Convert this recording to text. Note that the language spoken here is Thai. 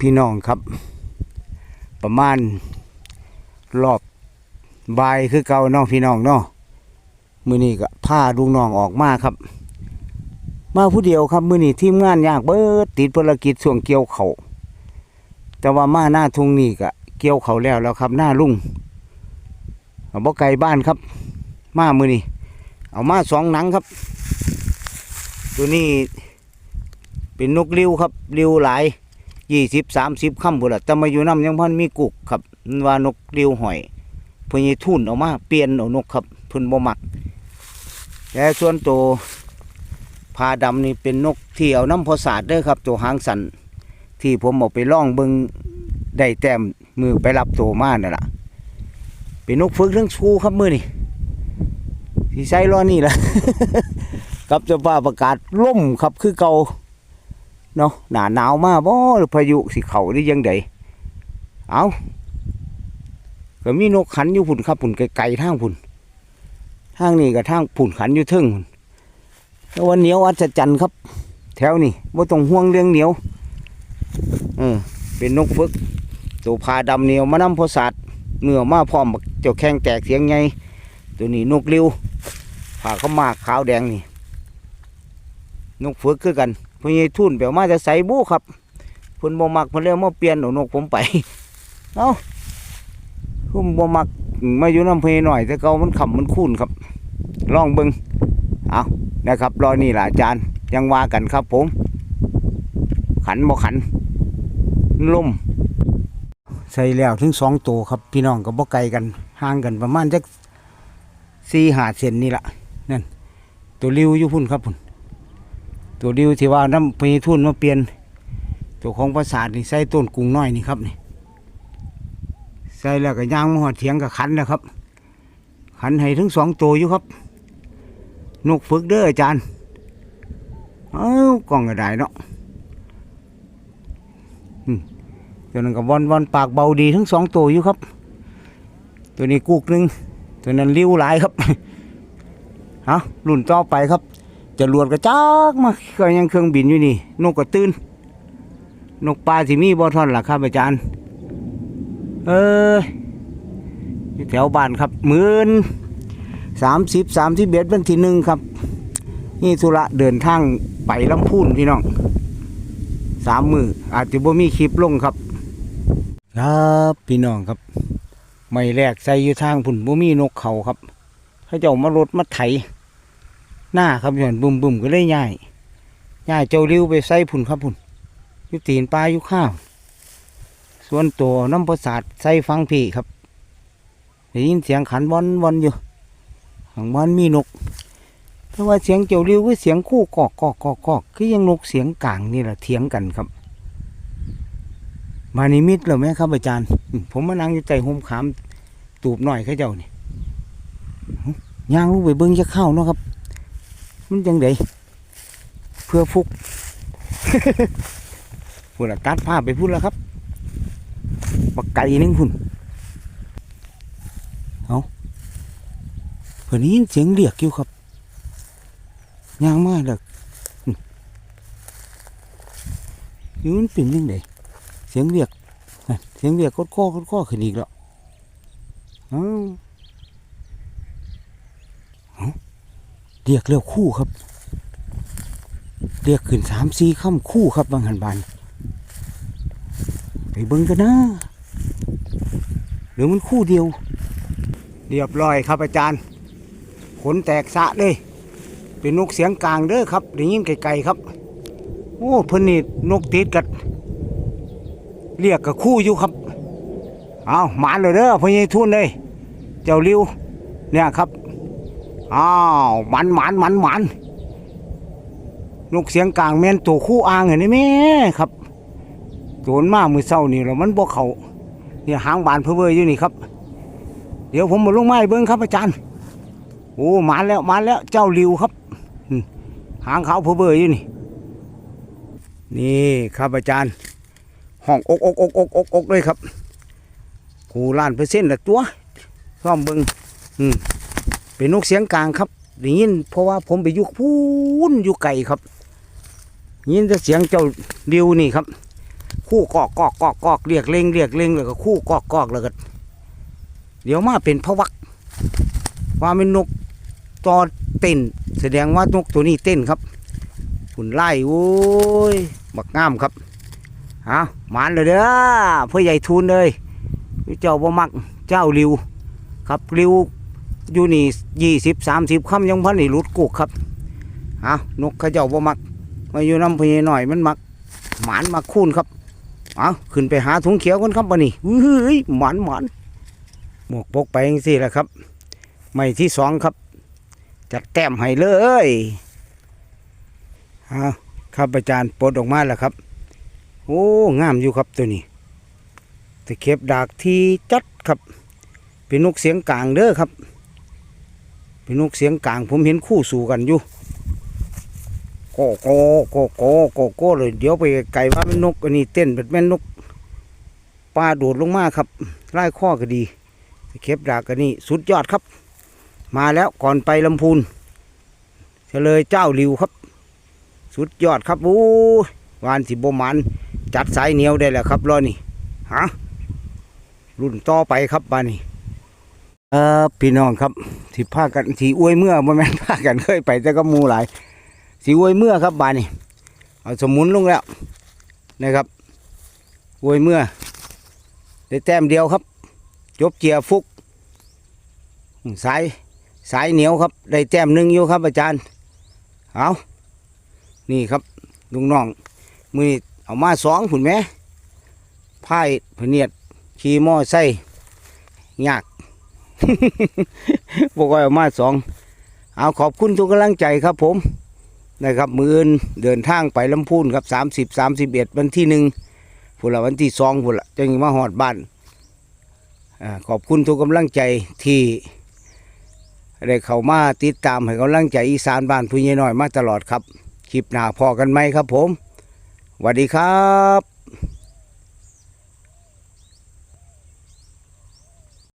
พี่น้องครับ ประมาณรอบบ่ายคือเก่าน้องพี่น้องเนาะมือนี้ก็พาลูกน้องออกมาครับ มาผู้เดียวครับมือนี้ทีมงานยากเบิดติดภารกิจช่วงเกี่ยวเขาแต่ว่ามาหน้าทุ่งนี่ก็เกี่ยวเขาแล้วแล้วครับหน้าลุงเอาบ่ไกลบ้านครับ มามือนี้เอามาสองหนังครับ ตัวนี้เป็นนกริ้วครับริ้วหลาย ยี่สิบสามสิบค่ำบุละแต่มาอยู่น้ำยังพันมีกุกครับนว่านกเริ้วหอยเพิ่นยีทุ่นออกมาเปลี่ยนเอานกครับพิ่นบ่มักแต่ส่วนตัวพาดำนี่เป็นนกที่เอาน้ำพอสาดเด้อครับ ตัวหางสันที่ผมเอาไปล่องเบิงได้แต้มมือไปรับตัวมานั่นล่ะ เป็นนกฝึกเรื่องชูครับมือนี่ที่ใช้ล้อนี่ล่ะกับจะฟ้าพอากาศล่มครับคือเก่า เนาะหนาหนาวมาบ่หรือพายุสิเขาได้ยังไดเอาก็มีนกขันอยู่พุ่นครับพุ่นไกลๆทางพุ่นทางนี้กับทางพุ่นขันอยู่ทึ่งแล้ววันเหนียวอัศจรรย์ครับ แถวนี้บ่ต้องห่วงเรื่องเหนียวเออเป็นนกฝึก ตัวพาดำเหนียวมานำพอศาสตร์เมื่อมาพร้อมเจ้าแข้งแตกเสียงไงตัวนี้นกริ้วผาเขามาขาวแดงนี่นกฝึกคือกัน พญทุนแปลมาจะใส่บูครับเพิ่นบ่มักเพิ่นเลยมาเปลี่ยนเอานกผมไปเอ้าผมบ่มักมาอยู่น้ำเพหน่อย แต่เกามันขำมันคุ้นครับลองเบิงเอานะครับรอนี่ละอาจารย์ยังว่ากันครับผม ขันบ่ขันลมใส่แล้วถึงสองตัวครับ พี่น้องก็บ่ไกลกันห่างกันประมาณจักสี่หาเซนนี่ละนั่นตัวริ้วอยู่พุ่นครับพุ่น ตัวดีวที่ว่าน้ำพญทุนมาเปลี่ยน ตัวของประสาทนี่ใส่ต้นกุ้งน้อยนี่ครับนี่ใส่แล้วก็ย่างมาหอดเถียงกับขันแล้วครับ ขันให้ทั้งสองตัวอยู่ครับ นกฝึกเด้ออาจารย์เอ้ากล่องกระไดเนาะอืมตัวนั้นก็บอลบอลปากเบาดีทั้งสองตัวอยู่ครับ ตัวนี้กุกนึงตัวนั้นริ้วหลายครับฮะรุ่นต่อไปครับ จะรวดกระจักมาก็ยังเครื่องบินอยู่นี่ นกกระตื้นนกปลาที่มีบ่ท่อนล่ะครับอาจารย์ เอออยู่แถวบ้านครับหมื่นสามสิบสามสิบเบ็ดวันที่หนึ่งครับ นี่ธุระเดินทางไปลำพูนพี่น้องสามมืออาจจะบ่มีคลิปลงครับ ครับพี่น้องครับ ไม่แรกใส่อยู่ทางพุ่นบ่มีนกเขาครับเขาเจ้ามารถมาไถ หน้าครับหย่อนบุ่มบุ่มก็เลยย่ายย่เจ้าริ้วไปใส่ผุนครับผุนยุตีนปลายู่ข้าว ส่วนตัวน้ำประสาทใส่ฟังพี่ครับได้ยินเสียงขันบอนบอนอยู่ข้างบอนมีนกแต่ว่าเสียงเจ้าริ้วคือเสียงคู่กอกกอกกอกกอกคือยังนกเสียงกลางนี่แหละเถียงกันครับ มานิมิตเหรอไหมครับอาจารย์ ผมมานั่งอยู่ใจโฮมขามตูบหน่อยเขาเจ้านี่ย่างลูกไปเบิ้งจะเข้าเนาะครับ มันจังไดเพื่อฟุกพุ่นละตัดภาพไปพุ่นแล้วครับบักไก่หนึงพุ่นเอาเพิ่นได้ยินเสียงเรียกอยู่ครับย่างมาแล้วอืมอยู่มันเป็นยังไงเสียงเรียกเสียงเรียกกดข้อกดข้อขึ้นอีกแล้วอ้าเอ้า เรียกเร็วคู่ครับ เรียกขึ้นสามสี่ค่ำคู่ครับบางหันบานไปเบิ่งกันนะหรือมันคู่เดียว เรียบร้อยครับอาจารย์ ขนแตกสะเลย เป็นนกเสียงกลางเด้อครับได้ยินไกลๆครับ โอ้เพิ่นนี่นกติดกัด เรียกกับคู่อยู่ครับ เอาหมานเลยเด้อพญทุนเลย เจ้าริวเนี่ยครับ อ้าวหมันหมันหมันหมันนกเสียงกลางแม่นตัวคู่อ่างเห็นไหมครับโจนมากมือเศร้านี่แล้วมันบ่เขาเนี่ยหางบานเพื่อเวยอยู่นี่ครับ เดี๋ยวผมมาลงไม้เบิ้งครับอาจารย์โอ้มาแล้วมาแล้วเจ้าริวครับหางเขาเพื่อเวยอยู่นี่ นี่ครับอาจารย์ ห้องอกอกอกอกอกอกเลยครับคูล้านเปอร์เซ็นต์ละตัวซ่อมเบิ้งอืม เป็นนกเสียงกลางครับได้ยินเพราะว่าผมไปอยู่พูนอยู่ไกลครับยินแต่เสียงเจ้าริวนี่ครับ คู่กอกกอกกอกกอกเรียกเล่งเรียกเล่งแล้วก็คู่กอกกอกแล้วก็เดี๋ยวมาเป็นพวักว่าเป็นนกตอเต้น แสดงว่านกตัวนี้เต้นครับหุ่นไล่โอ้ยบักงามครับเอาหมานเลยเด้อเพื่อใหญ่ทูนเลยเจ้าบ่มักเจ้าริว ครับริว อยู่นี่ยี่สิบสามสิบคำยังพันนี่หลุดกุกครับเอานกขาเจ้าบ่มัก มาอยู่น้ำพญหน่อยมันมัก หมานมาคูนครับเอาขึ้นไปหาถุงเขียวกันครับปะนี่เฮ้ยหมานหมานหมวกปกไปยังสี่แหละครับไม่ที่สองครับ จัดแต้มให้เลยเอาครับอาจารย์ปลดออกมาแล้วครับ โอ้งามอยู่ครับตัวนี้ตะเข็บดากที่จัดครับเป็นนกเสียงกลางเด้อครับ เป็นนกเสียงกลางผมเห็นคู่สู่กันอยู่โกโกโกโกโกโกเลยเดี๋ยวไปไก่ว่าเป็นนกอันนี้เต้นเป็นแม่นนกปลาโดดลงมาครับไล่ข้อก็ดีเข็บดากกันนี่สุดยอดครับ มาแล้วก่อนไปลำพูนเฉลยเจ้าริวครับ สุดยอดครับโอ้วานสิบหมันจัดสายเหนียวได้แล้วครับรอนี่ฮะรุ่นต่อไปครับบานี่ เออพี่น้องครับที่พากันที่อวยเมื่อบ่แม่นพากันเคยไปแต่ก็มูหลายสีอวยเมื่อครับบานนี่เอาสมุนลงแล้วนะครับอวยเมื่อได้แต้มเดียวครับ จบเจียฟุกสายสายเหนียวครับ ได้แต้มหนึ่งอยู่ครับ อาจารย์เอานี่ครับลุงน้องมือเอามาสองผุนไหมพายพเนียดขี่มอไซค์ยาก บอกว่าเอามาสองเอาขอบคุณทุกกำลังใจครับผมนะครับมืออื่นเดินทางไปลำพูนครับสามสิบสามสิบเอ็ดวันที่หนึ่งพุ่นละวันที่สองพุ่นละจังมาหอดบ้านอขอบคุณทุกกำลังใจที่ได้เข้ามาติดตามให้กำลังใจอีสานบ้านผู้ใหญ่น้อยมาตลอดครับ คลิปหน้าพอกันไหมครับผมสวัสดีครับ